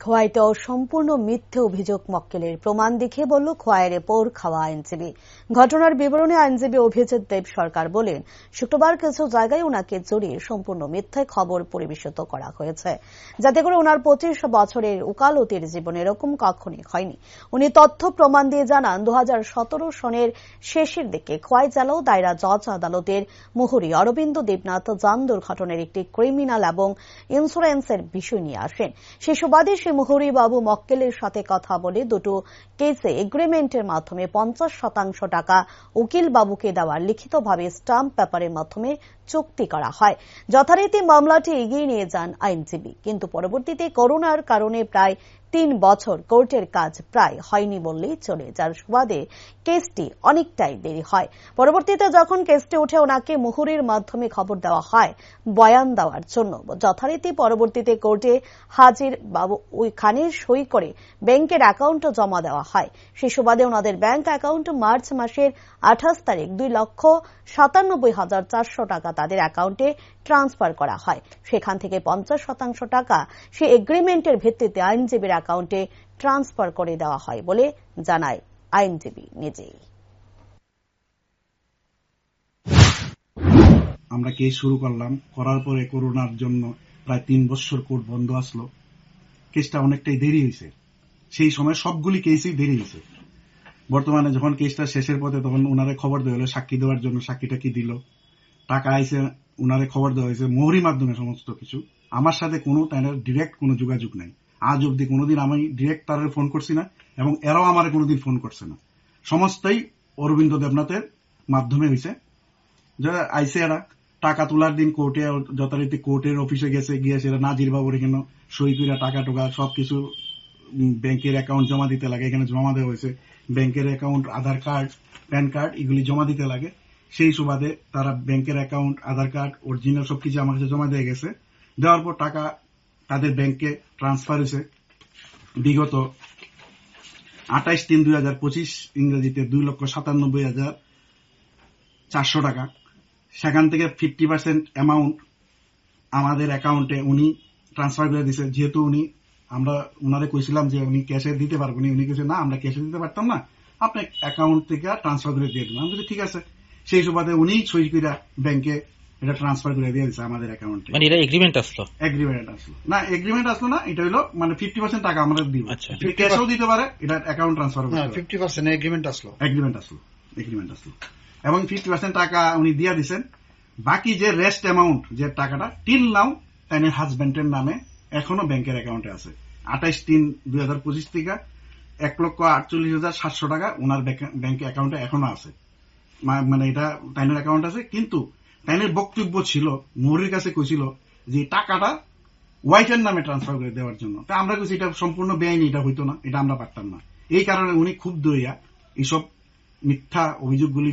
খোয়াইতেও সম্পূর্ণ মিথ্যে অভিযোগ মক্কেলের প্রমাণ দেখিয়ে বলল খোয়াইয়ের পোর খাওয়া আইনজীবী। ঘটনার বিবরণে আইনজীবী অভিজিৎ দেব সরকার বলেন, শুক্রবার কিছু জায়গায় ওনাকে জড়িয়ে সম্পূর্ণ মিথ্যে খবর পরিবেশিত করা হয়েছে। যাতে করে ওনার পঁচিশ বছরের উকালতির জীবন এরকম কখনই হয়নি। উনি তথ্য প্রমাণ দিয়ে জানান দু সনের শেষের দিকে খোয়াই জেলা দায়রা জজ আদালতের মুহুরী অরবিন্দ দেবনাথ যান দুর্ঘটনার একটি ক্রিমিনাল এবং ইন্স্যুরেন্সের বিষয় নিয়ে আসেন। সে সুবাদে মুহুরী বাবু মক্কেলের সাথে কথা বলে দুটো কেসে এগ্রিমেন্টের মাধ্যমে পঞ্চাশ শতাংশ টাকা উকিল বাবুকে দেওয়ার লিখিতভাবে স্টাম্প পেপারের মাধ্যমে চুক্তি করা হয়। যথারীতি মামলাটি এগিয়ে নিয়ে যান আইনজীবী। কিন্তু পরবর্তীতে করোনার কারণে প্রায় তিন বছর কোর্টের কাজ প্রায় হয়নি বললেই চলে, যার সুবাদে কেসটি অনেকটাই দেরি হয়। পরবর্তীতে যখন কেসটি উঠে ওনাকে মুহুরির মাধ্যমে খবর দেওয়া হয়, বয়ান দেওয়ার জন্য। যথারীতি পরবর্তীতে কোর্টে হাজির বাবু ওই খানের সই করে ব্যাংকের অ্যাকাউন্ট জমা দেওয়া হয়। সে সুবাদে ওনাদের ব্যাংক অ্যাকাউন্ট মার্চ মাসের আঠাশ তারিখ দুই লক্ষ সাতানব্বই হাজার চারশো টাকা তাদের অ্যাকাউন্টে ট্রান্সফার করা হয়। সেখান থেকে পঞ্চাশ শতাংশ টাকা সে এগ্রিমেন্টের ভিত্তিতে আইনজীবীর অ্যাকাউন্টে ট্রান্সফার করে দেওয়া হয় বলে জানায় আইনজীবী নিজেই। আমরা কেস শুরু করলাম। করার পরে করোনার জন্য প্রায় তিন বছর কোর্ট বন্ধ আসলো। কেসটা অনেকটাই দেরি হয়েছে। সেই সময় সবগুলি কেসই দেরি হয়েছে। বর্তমানে যখন কেসটা শেষের পথে তখন উনারে খবর দেওয়া হলো, সাক্ষী দেওয়ার জন্য সাক্ষীটা কি দিল। টাকা আইসে উনারে খবর দেওয়া হয়েছে মোহরির মাধ্যমে সমস্ত কিছু। আমার সাথে কোনো তাদের ডিরেক্ট কোনো যোগাযোগ নাই। আজ অব্দি কোনোদিন আমি ডিরেক্ট তার ফোন করছি না এবং এরাও আমার কোনোদিন ফোন করছে না। সমস্তই অরবিন্দ দেবনাথের মাধ্যমে হয়েছে। যারা আইসে এরা। টাকা তোলার দিন কোর্টে, যথারীতি কোর্টের অফিসে গেছে, গিয়ে সেটা নাজির বাবুর এখানে সই করে টাকা টোকা সবকিছু ব্যাংকের অ্যাকাউন্ট জমা দিতে লাগে। এখানে জমা দেওয়া হয়েছে। ব্যাংকের account Aadhaar card PAN card এগুলি জমা দিতে লাগে। সেই সুবাদে তারা ব্যাংকের অ্যাকাউন্ট আধার কার্ড অরিজিনাল সবকিছু আমার কাছে জমা দিয়ে গেছে। দেওয়ার পর টাকা তাদের ব্যাংকে ট্রান্সফার হয়েছে। বিগত আঠাইশ তিন দুই হাজার পঁচিশ ইংরেজিতে দুই লক্ষ সাতানব্বই হাজার চারশো টাকা। সেখান থেকে ফিফটি পার্সেন্ট অ্যামাউন্ট আমাদের অ্যাকাউন্টে উনি ট্রান্সফার করে দিছে। যেহেতু উনি আমরা উনারে কইছিলাম যে উনি ক্যাশে দিতে পারব উনি কেছে না আমরা ক্যাশে দিতে পারতাম না। আপনি অ্যাকাউন্ট থেকে ট্রান্সফার করে দিয়ে দিলাম আমি ঠিক আছে। সেই সুবাদে উনি সই করে ব্যাংকে এটা ট্রান্সফার করে দিয়ে দিচ্ছে আমাদের অ্যাকাউন্টে মানে এটা এগ্রিমেন্ট আসলো? এগ্রিমেন্ট আসলো। না এগ্রিমেন্ট আসলো না এটা হলো মানে ফিফটি পার্সেন্ট টাকা আমরা দিব। আচ্ছা। ক্যাশেও দিতে পারে এটা account transfer fifty percent agreement আসলো। এগ্রিমেন্ট আসলো এগ্রিমেন্ট আসলো। এবং ফিফটি পার্সেন্ট টাকা উনি দিয়ে দিচ্ছেন বাকি যে রেস্ট অ্যামাউন্ট যে টাকাটা টিল নাও তাই হাজবেন্ডের নামে এখনও ব্যাংকের অ্যাকাউন্টে আছে। আঠাইশ তিন দুই হাজার পঁচিশ থেকে এক লক্ষ আটচল্লিশ হাজার সাতশো টাকা ওনার ব্যাংক অ্যাকাউন্টে এখনও আছে। মানে এটা তাইনের অ্যাকাউন্ট আছে, কিন্তু তাইনের বক্তব্য ছিল, মৌরির কাছে কইছিল যে টাকাটা ওয়াইফের নামে ট্রান্সফার করে দেওয়ার জন্য। তা আমরা কইছি এটা সম্পূর্ণ বেআইনি, এটা হইতো না, এটা আমরা পারতাম না। এই কারণে উনি খুব হইয়া এইসব মিথ্যা অভিযোগগুলি